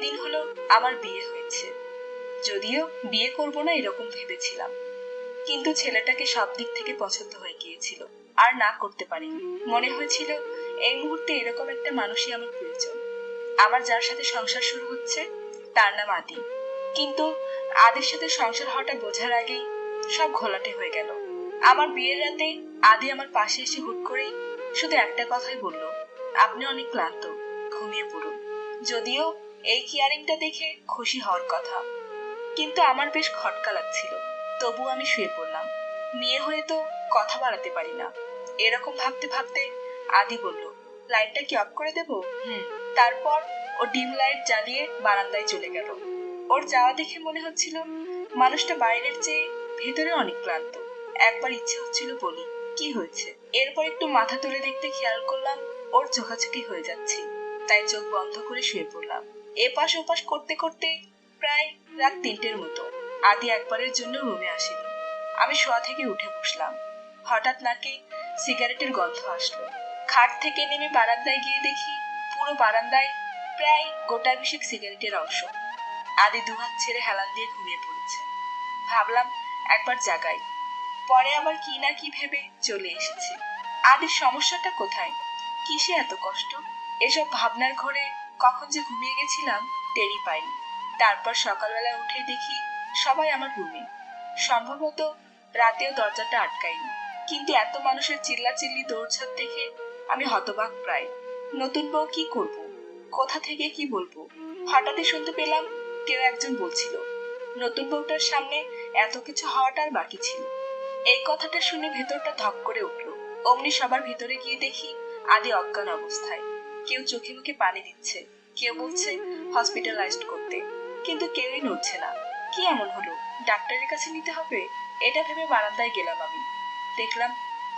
দিন হলো আমার বিয়ে হয়েছে। যদিও বিয়ে করব না এরকম ভেবেছিলাম। কিন্তু ছেলেটাকে সব দিক থেকে পছন্দ হয়ে গিয়েছিল, আর না করতে পারিনি। মনে হয়েছিল, এই মুহূর্তে এরকম একটা মানুষই আমার প্রয়োজন। আমার যার সাথে সংসার শুরু হচ্ছে, তার নাম আদি। কিন্তু আদির সাথে সংসার হওয়াটা বোঝার আগেই সব ঘোলাটে হয়ে গেল। আমার বিয়ের রাতে আদি আমার পাশে এসে হুট করেই শুধু একটা কথাই বলল, আপনি অনেক ক্লান্ত, ঘুমিয়ে পড়ুন। যদিও এই কেয়ারিংটা দেখে খুশি হওয়ার কথা। কিন্তু আমার বেশ খটকা লাগছিল। তবু আমি শুয়ে পড়লাম। মেয়ে হয়ে তো কথা বাড়াতে পারি না। এরকম ভাবতে ভাবতে আদি বলল লাইটটা কি অফ করে দেব? হুম। তারপর ও ডিম লাইট জ্বালিয়ে বারান্দায় চলে গেল। ওর যাওয়া দেখে মনে হচ্ছিল মানুষটা বাইরের চেয়ে ভেতরে অনেক ক্লান্ত। একবার ইচ্ছে হচ্ছিল বলি, কি হয়েছে? এরপর একটু মাথা তুলে দেখতে খেয়াল করলাম, ওর চোখাচোখি হয়ে যাচ্ছে। তাই চোখ বন্ধ করে শুয়ে পড়লাম। এপাশ ওপাশ করতে করতে প্রায় রাত তিনটের মতো। আদি একবারের জন্য রুমে আসেনি। আমি শোয়া থেকে উঠে বসলাম। হঠাৎ নাকে সিগারেটের গন্ধ আসলো। খাট থেকে নেমে বারান্দায় গিয়ে দেখি পুরো বারান্দায় প্রায় গোটা বিশেক সিগারেটের অংশ। আদি দুহাত ছেড়ে হেলান দিয়ে ঘুমিয়ে পড়েছে। ভাবলাম একবার জাগাই। পরে আবার কি না কি ভেবে চলে এসেছি। আদির সমস্যাটা কোথায়? কিসে এত কষ্ট? এসব ভাবনার ঘরে কখন যে ঘুমিয়ে গেছিলাম টেরি পাইনি। তারপর সকালবেলা উঠে দেখি সবাই আমার রুমে। সম্ভবত রাতেও দরজাটা আটকায়নি। কিন্তু এত মানুষের চিল্লাচিল্লি, দৌড়ঝাঁপ দেখে আমি হতবাক প্রায়। নতুন বউ কি করব? কোথা থেকে কি বলব? হঠাৎই শুনতে পেলাম কেউ একজন বলছিল, নতুন বউটার সামনে এত কিছু হওয়াটা আর বাকি ছিল। এই কথাটা শুনে ভেতরটা ধক করে উঠল। অমনি সবার ভিতরে গিয়ে দেখি আদি অজ্ঞান অবস্থায়। কেউ চোখে মুখে পানি দিচ্ছে, কেউ বলছে, হসপিটালাইজড করতে। কিন্তু কেউই নড়ছে না। কি এমন হলো? ডাক্তারের কাছে নিতে হবে? এটা ভেবে বারান্দায় গেলাম আমি। দেখলাম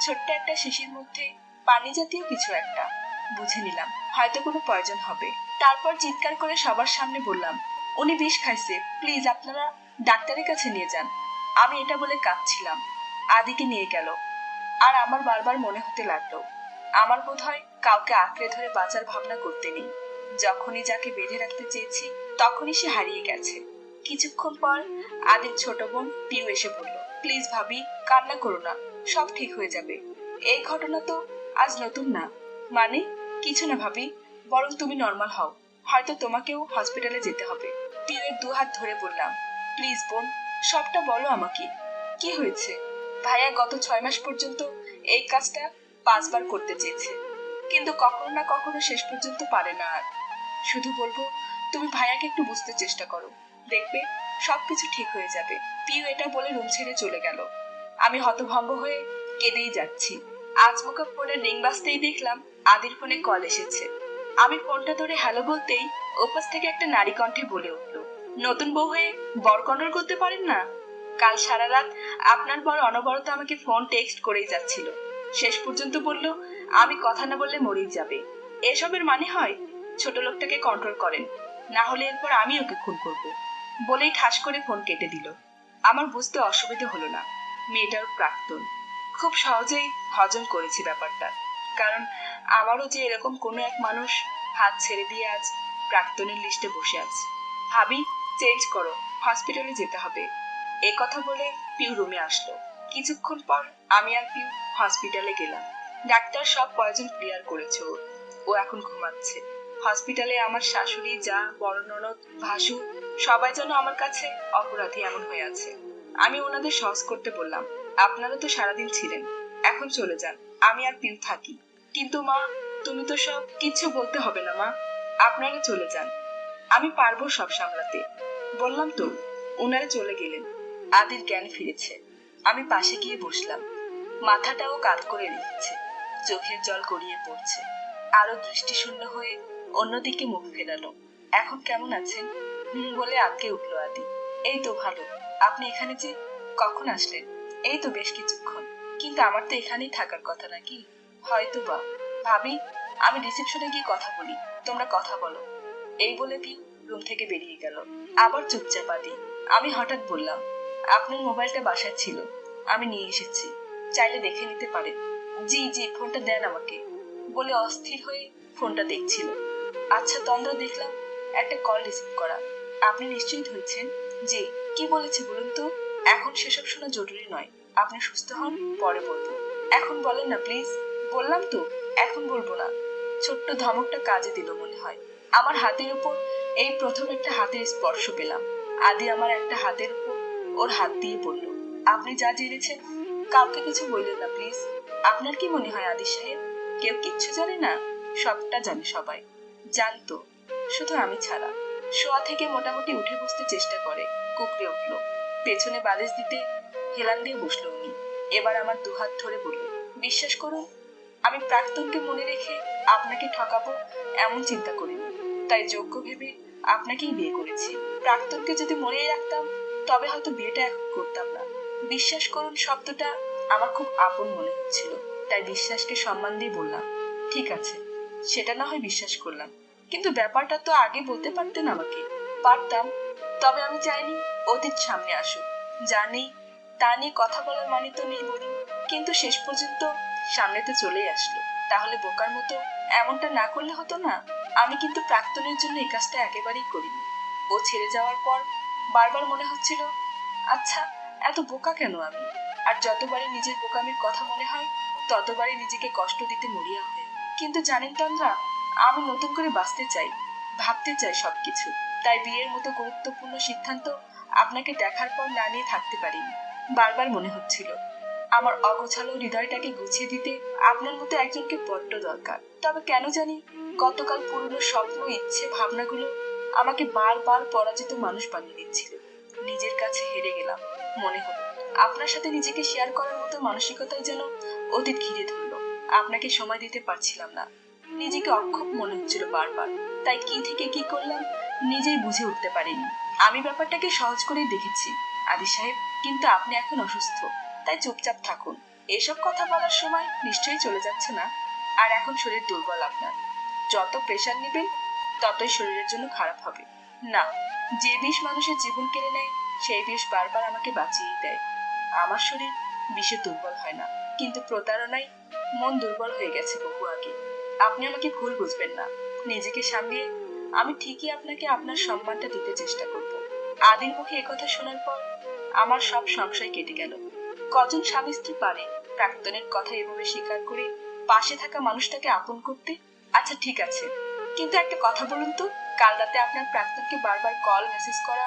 ছোট্ট একটা শিশির মধ্যে পানি জাতীয় কিছু একটা। বুঝে নিলাম, হয়তো কোনো প্রয়োজন হবে। তারপর চিৎকার করে সবার সামনে বললাম, উনি বিষ খাইছে, প্লিজ আপনারা ডাক্তারের কাছে নিয়ে যান। আমি এটা বলে কাঁদছিলাম। আদিকে নিয়ে গেল। আর আমার বারবার মনে হতে লাগল। আমার বোধ হয় কাউকে আঁকড়ে ধরে বাঁচার ভাবনা করতে নেই। যখনই যাকে বেঁধে রাখতে চেয়েছি, তখনই সে হারিয়ে গেছে। কিছুক্ষণ পর আদির ছোট বোন পিউ এসে বলল, প্লিজ ভাবি, কান্না করো না, সব ঠিক হয়ে যাবে। এই ঘটনা তো আজ নতুন না। মানে কিছু না ভাবি, বরং তুমি নর্মাল হও। হয়তো তোমাকেও হসপিটালে যেতে হবে। পিউয়ের দু হাত ধরে বললাম, প্লিজ বোন, সবটা বলো আমাকে। কি হয়েছে? ভাইয়া গত ছয় মাস পর্যন্ত এই কাজটা পাঁচবার করতে চেয়েছে। কিন্তু কখনো না কখনো শেষ পর্যন্ত পারে না আর। শুধু বলব, তুমি ভাইয়াকে একটু বুঝতে চেষ্টা করো। দেখবে, সবকিছু ঠিক হয়ে যাবে। পিউ এটা বলে রুম ছেড়ে চলে গেল। আমি হতভম্ব হয়ে কেঁদেই যাচ্ছি। আজমকা ফোনের রিং বাজতেই দেখলাম আদির ফোনে কল এসেছে। আমি ফোনটা ধরে হ্যালো বলতেই ওপাশ থেকে একটা নারী কণ্ঠে বলে উঠল, নতুন বউ হয়ে বর কন্ট্রোল করতে পারেন না? কাল সারা রাত আপনার বর অনবরত আমাকে ফোন টেক্সট করেই যাচ্ছিল। শেষ পর্যন্ত বলল, আমি কথা না বললে মরেই যাবে। এসবের মানে হয় ছোট লোকটাকে কন্ট্রোল করেন। না হলে এরপর আমি ওকে খুন করব। বলেই ঠাস করে ফোন কেটে দিল। আমার বুঝতে অসুবিধে হলো না। মেয়েটার প্রাক্তন। খুব সহজেই হজম করেছি ব্যাপারটা। কারণ আমারও যে এরকম কোনো এক মানুষ হাত ছেড়ে দিয়ে আজ প্রাক্তনের লিস্টে বসে আছে। ভাবি, চেঞ্জ করো। হসপিটালে যেতে হবে। এ কথা বলে পিউ রুমে আসলো। কিছুক্ষণ পর আমি পিউ হসপিটালে গেলাম। ডাক্তার সব পয়জন ক্লিয়ার করেছে ও এখন ঘুমাচ্ছে। হসপিটালে আমার শাশুড়ি, যা বড় ননদ ভাসু সবাই যেন আমার কাছে অপরাধী এমন হয়ে আছে। আমি ওনাদের সহজ করতে বললাম, আপনারা তো সারাদিন ছিলেন, এখন চলে যান। আমি আর পিউ থাকি। কিন্তু মা, তুমি তো সব কিছু বলতে হবে না মা। আপনারা চলে যান। আমি পারব সব সামলাতে। বললাম তো ওনারা চলে গেলেন। আদির জ্ঞান ফিরেছে। আমি পাশে গিয়ে বসলাম। মাথাটাও কাত করে রেখেছে চোখের জল গড়িয়ে পড়ছে। আরও দৃষ্টিশূন্য হয়ে অন্যদিকে মুখ ফেরালো। এখন কেমন আছেন? হুম, বলে আটকে উঠল আদি। এই তো ভালো। আপনি এখানে যে কখন আসলেন? এই তো বেশ কিছুক্ষণ। কিন্তু আমার তো এখানেই থাকার কথা নাকি? হয়তো বা। ভাবি, আমি রিসেপশনে গিয়ে কথা বলি। তোমরা কথা বলো। এই বলে দি রুম থেকে বেরিয়ে গেল। আবার চুপচাপ আদি। আমি হঠাৎ বললাম, আপনার মোবাইলটা বাসায় ছিল। আমি নিয়ে এসেছি। চাইলে দেখে নিতে পারেন। জি জি, ফোনটা দেন আমাকে। বলে অস্থির হয়ে ফোনটা দেখছিল। আচ্ছা তন্দ্রা, দেখলাম একটা কল রিসিভ করা। আপনি নিশ্চিন্ত হয়েছেন? যে কি বলেছে বলুন তো? এখন সেসব শোনা জরুরি নয়। আপনি সুস্থ হন, পরে বলব। এখন বলেন না প্লিজ বললাম তো, এখন বলব না। ছোট্ট ধমকটা কাজে দিল মনে হয়। আমার হাতের উপর, এই প্রথম একটা হাতের স্পর্শ পেলাম। আদি আমার একটা হাতের উপর ওর হাত দিয়ে বলল, আপনি যা জেনেছেন কাউকে কিছু বললেন না প্লিজ আপনার কি মনে হয় আদি সাহেব? কেউ কিচ্ছু জানে না? সবটা জানে সবাই। জানতো। শুধু আমি ছাড়া। শোয়া থেকে মোটামুটি উঠে বসতে চেষ্টা করে, কুকড়ে উঠল। পেছনে বালিশ দিতে হেলান দিয়ে বসল উনি। এবার আমার দুহাত ধরে বলল, বিশ্বাস করুন, আমি প্রাক্তনকে মনে রেখে আপনাকে ঠকাবো এমন চিন্তা করিনি। তাই যোগ্য ভেবে আপনাকেই বিয়ে করেছি। প্রাক্তনকে যদি মনেই রাখতাম, তবে হয়তো বিয়েটা এখন করতাম না। বিশ্বাস করুন, শব্দটা আমার খুব আপন মনে হচ্ছিল। তাই বিশ্বাসকে সম্মান দিয়ে বললাম, ঠিক আছে, সেটা না হয় বিশ্বাস করলাম। কিন্তু ব্যাপারটা তো আগে বলতে পারতেন আমাকে। পারতাম, তবে আমি চাইনি অতীত সামনে আসুক। জানি তা নিয়ে কথা বলার মানে তো নেই বলুন কিন্তু শেষ পর্যন্ত সামনে তো চলেই আসলো। তাহলে বোকার মতো এমনটা না করলে হতো না? আমি কিন্তু প্রাক্তনের জন্য এই কাজটা একেবারেই করিনি। ও ছেড়ে যাওয়ার পর বারবার মনে হচ্ছিল আচ্ছা এত বোকা কেন আমি? আর যতবারই নিজের বোকামির কথা মনে হয়, ততবারই নিজেকে কষ্ট দিতে মরিয়া হয়। কিন্তু জানেন তন্দ্রা, আমি নতুন করে বাঁচতে চাই, ভাবতে চাই সবকিছু। তাই বিয়ের মতো গুরুত্বপূর্ণ সিদ্ধান্ত আপনাকে দেখার পর না নিয়ে থাকতে পারিনি। বারবার মনে হচ্ছিল, আমার অগোছালো হৃদয়টাকে গুছিয়ে দিতে আপনার মতো একজনকে বড্ড দরকার। তবে কেন জানি, গতকাল পুরনো স্বপ্ন, ইচ্ছে, ভাবনাগুলো আমাকে বারবার পরাজিত মানুষ বানিয়ে দিচ্ছিল। নিজের কাছে হেরে গেলাম। মনে হলো আপনার সাথে নিজেকে শেয়ার করার মতো মানসিকতায় যেন অতীত ঘিরে ধরলো। আপনাকে সময় দিতে পারছিলাম না। নিজেকে অক্ষম মনে হচ্ছিল বারবার। তাই কি থেকে কি করলাম নিজেই বুঝে উঠতে পারিনি। আমি ব্যাপারটাকে সহজ করেই দেখেছি। আদি সাহেব, কিন্তু আপনি এখন অসুস্থ। তাই চুপচাপ থাকুন। এসব কথা বলার সময় নিশ্চয়ই চলে যাচ্ছে না। আর এখন শরীর দুর্বল আপনার। যত প্রেশার নেবেন, ততই শরীরের জন্য খারাপ হবে। না, যে বিষ মানুষের জীবন কেড়ে নেয়, সেই বিষ বারবার আমাকে বাঁচিয়ে দেয়। আমার শরীর বিষে দুর্বল হয় না, কিন্তু প্রতারণায় মন দুর্বল হয়ে গেছে বহু আগে। আপনি আমাকে ভুল বুঝবেন না। নিজেকে সামলিয়ে আমি ঠিকই আপনাকে আপনার সম্মানটা দিতে চেষ্টা করব। আদির মুখে একথা শোনার পর আমার সব সংশয় কেটে গেল। কজন স্বামী স্ত্রী পারে প্রাক্তনের কথা এভাবে স্বীকার করে পাশে থাকা মানুষটাকে আপন করতে? আচ্ছা ঠিক আছে। কিন্তু একটা কথা বলুন তো, কাল রাতে আপনার প্রাক্তনকে বারবার কল মেসেজ করা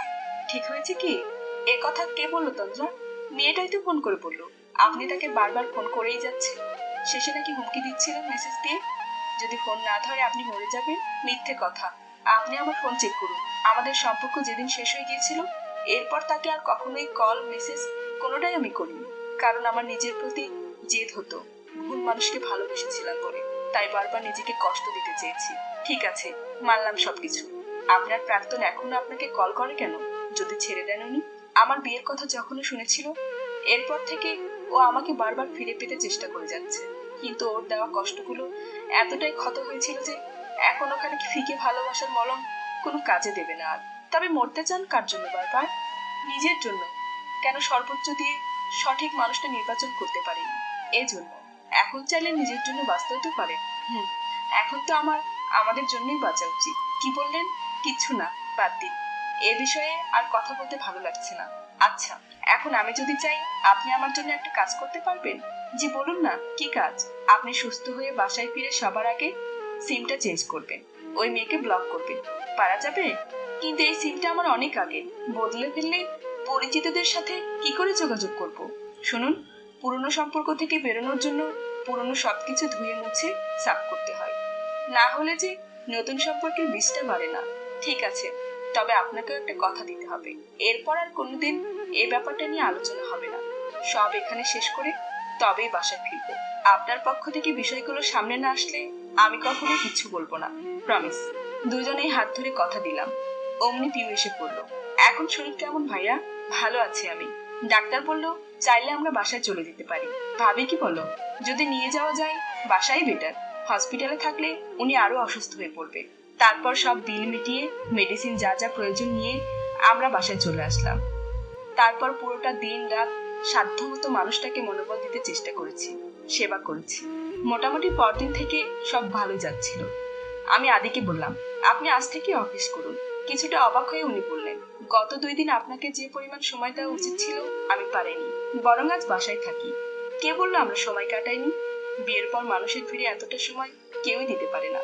ঠিক হয়েছে কি? এ কথা কে বলল তন্দ্রা মেয়েটাই তো ফোন করে বলল। আপনি তাকে বারবার ফোন করেই যাচ্ছেন। শেষে নাকি হুমকি দিচ্ছিলেন মেসেজ দিয়ে। যদি ফোন না ধরে আপনি মরে যাবেন, মিথ্যে কথা। আপনি আমার ফোন চেক করুন। আমাদের সম্পর্ক যেদিন শেষ হয়ে গিয়েছিল, এরপর তাকে আর কখনোই কল মেসেজ কোনোটাই আমি করিনি। কারণ আমার নিজের প্রতি জেদ হতো। ভুল মানুষকে ভালোবেসেছিলাম বলে। তাই বারবার নিজেকে কষ্ট দিতে চেয়েছি। ঠিক আছে, মানলাম সবকিছু। আপনার প্রাক্তন এখনও আপনাকে কল করে কেন? যদি ছেড়ে দেন উনি। আমার বিয়ের কথা যখনই শুনেছিল, এরপর থেকে ও আমাকে বারবার ফিরে পেতে চেষ্টা করে যাচ্ছে। কিন্তু ওর দেওয়া কষ্টগুলো এতটাই ক্ষত হয়েছিল যে এখন ওখানে ফিকে ভালোবাসার মলম কোনো কাজে দেবে না আর। তবে মরতে চান কার জন্য বারবার? নিজের জন্য। কেন সর্বোচ্চ দিয়ে সঠিক মানুষটা নির্বাচন করতে পারেনি? এজন্য। এখন চাইলে নিজের জন্য বাঁচতেও পারে। হুম, এখন তো আমার, আমাদের জন্যই বাঁচা উচিত। কি বললেন? কিচ্ছু না, বাদ দিন। এ বিষয়ে আর কথা বলতে ভালো লাগছে না। আচ্ছা এখন আমি যদি চাই, আপনি আমার জন্য একটা কাজ করতে পারবেন? জি, বলুন না, কি কাজ? আপনি সুস্থ হয়ে বাসায় ফিরে সবার আগে সিমটা চেঞ্জ করবেন। ওই মেয়েকে ব্লক করবেন। পারা যাবে? কিন্তু এই সিমটা আমার অনেক আগে। বদলে ফেললে পরিচিতদের সাথে কি করে যোগাযোগ করব? শুনুন। পুরনো সম্পর্ক থেকে বেরোনোর জন্য পুরনো সবকিছু ধুয়ে মুছে সাফ করতে হয়। না হলে যে নতুন সম্পর্কের বীজটা বাড়ে না। ঠিক আছে, তবে আপনাকেও একটা কথা দিতে হবে। এরপর আর কোনোদিন এ ব্যাপারটা নিয়ে আলোচনা হবে না। সব এখানে শেষ করে তবেই বাসায় ফিরবো। আপনার পক্ষ থেকে বিষয়গুলো সামনে না আসলে আমি কখনো কিচ্ছু বলব না প্রমিস দুজনেই হাত ধরে কথা দিলাম। অমনি পিউ এসে পড়ল। এখন শরীর কেমন ভাইয়া? ভালো আছি আমি। ডাক্তার বলল, চাইলে আমরা বাসায় চলে যেতে পারি। ভাবি কি বলো যদি নিয়ে যাওয়া যায়, বাসাই বেটার হসপিটালে থাকলে উনি আরও অসুস্থ হয়ে পড়বে। তারপর সব বিল মিটিয়ে মেডিসিন যা যা প্রয়োজন নিয়ে আমরা বাসায় চলে আসলাম। তারপর পুরোটা দিন রাত সাধ্যমতো মানুষটাকে মনোবল দিতে চেষ্টা করেছি, সেবা করেছি। মোটামুটি পরদিন থেকে সব ভালো যাচ্ছিল। আমি আদিকে বললাম, আপনি আজ থেকে অফিস করুন। কিছুটা অবাক হয়ে উনি বললেন, গত দুই দিন আপনাকে যে পরিমাণ সময় দেওয়া উচিত ছিল, আমি পারিনি। বরং আজ বাসায় থাকি। কে বলল আমরা সময় কাটাইনি? বিয়ের পর মানুষের ফিরে এতটা সময় কেউই দিতে পারে না।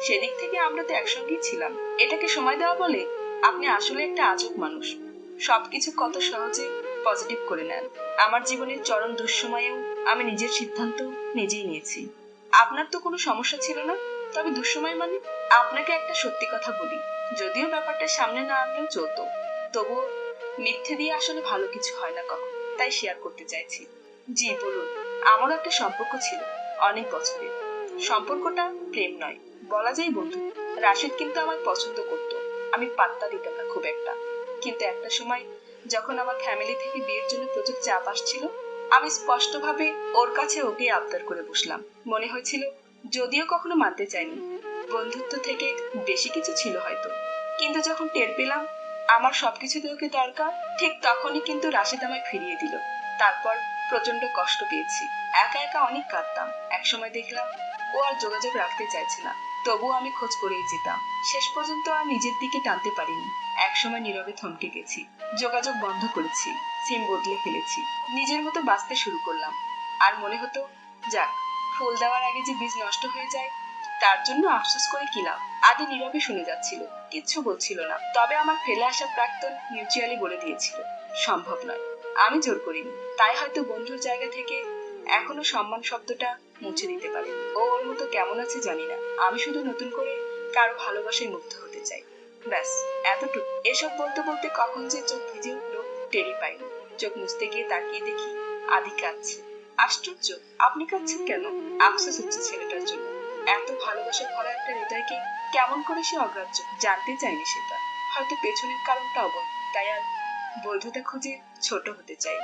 সেদিক থেকে আমরা তো একসঙ্গেই ছিলাম। এটাকে সময় দেওয়া বলে আপনি আসলে একটা আজব মানুষ। সবকিছু কত সহজে পজিটিভ করে নেন। আমার জীবনের চরম দুঃসময়েও আমি নিজের সিদ্ধান্ত নিজেই নিয়েছি। আপনার তো কোনো সমস্যা ছিল না? তবে দুঃসময় মানে? আপনাকে একটা সত্যি কথা বলি। যদিও ব্যাপারটা সামনে না আনলেও চলতো। তবুও মিথ্যে দিয়ে আসলে ভালো কিছু হয় না কখন, তাই শেয়ার করতে চাইছি। জি, বলুন আমার একটা সম্পর্ক ছিল, অনেক বছরের। সম্পর্কটা প্রেম নয়, বলা যায় বন্ধু রাশেদ কিন্তু আমার পছন্দ করতো, আমি পাত্তা দিতাম না খুব একটা। কিন্তু একটা সময় যখন আমার ফ্যামিলি থেকে বিয়ের জন্য প্রচুর চাপ আসছিল, আমি স্পষ্টভাবে ওর কাছে ওকে আবদার করে বসলাম। মনে হয়েছিল, যদিও কখনো মানতে চাইনি। বন্ধুত্ব থেকে বেশি কিছু ছিল হয়তো। কিন্তু যখন টের পেলাম, আমার সবকিছুতে ওকে দরকার, ঠিক তখনই কিন্তু রাশেদ আমায় ফিরিয়ে দিল। তারপর প্রচণ্ড কষ্ট পেয়েছি। একা একা অনেক কাঁদতাম। একসময় দেখলাম ও আর যোগাযোগ রাখতে চাইছে না। তবুও আমি খোঁজ করেই যেতাম। শেষ পর্যন্ত আর নিজের দিকে টানতে পারিনি। একসময় নীরবে থমকে গেছি। যোগাযোগ বন্ধ করেছি। সিম বদলে ফেলেছি। নিজের মতো বাঁচতে শুরু করলাম। আর মনে হতো, যাক, ফুল দেওয়ার আগে যে বীজ নষ্ট হয়ে যায় তার জন্য আফসোস করে কি লাভ? আদি নীরবে শুনে যাচ্ছিল। কিচ্ছু বলছিল না। তবে আমার ফেলে আসা প্রাক্তন মিউচুয়ালি বলে দিয়েছিল, সম্ভব নয়। আমি জোর করিনি। তাই হয়তো বন্ধুর জায়গা থেকে এখনও সম্মান শব্দটা মুছে দিতে পারে ও ওর মতো কেমন আছে জানি না। আমি শুধু নতুন করে কারও ভালোবাসায় মুগ্ধ হতে চাই। ব্যাস, এতটুকু। এসব বলতে বলতে কখন যে চোখ ভিজে উঠল টেরি পাইনি। চোখ মুছতে গিয়ে তাকিয়ে দেখি আদি কাঁদছে। আশ্চর্য! আপনি কাঁদছেন কেন? আফসোস হচ্ছে ছেলেটার জন্য। এত ভালোবাসা ভরা একটা হৃদয়কে কেমন করে সে অগ্রাহ্য জানতে চাইনি সেটা হয়তো পেছনের কারণটা অবৈধ, তাই আর বৈধতা খুঁজে ছোট হতে চাই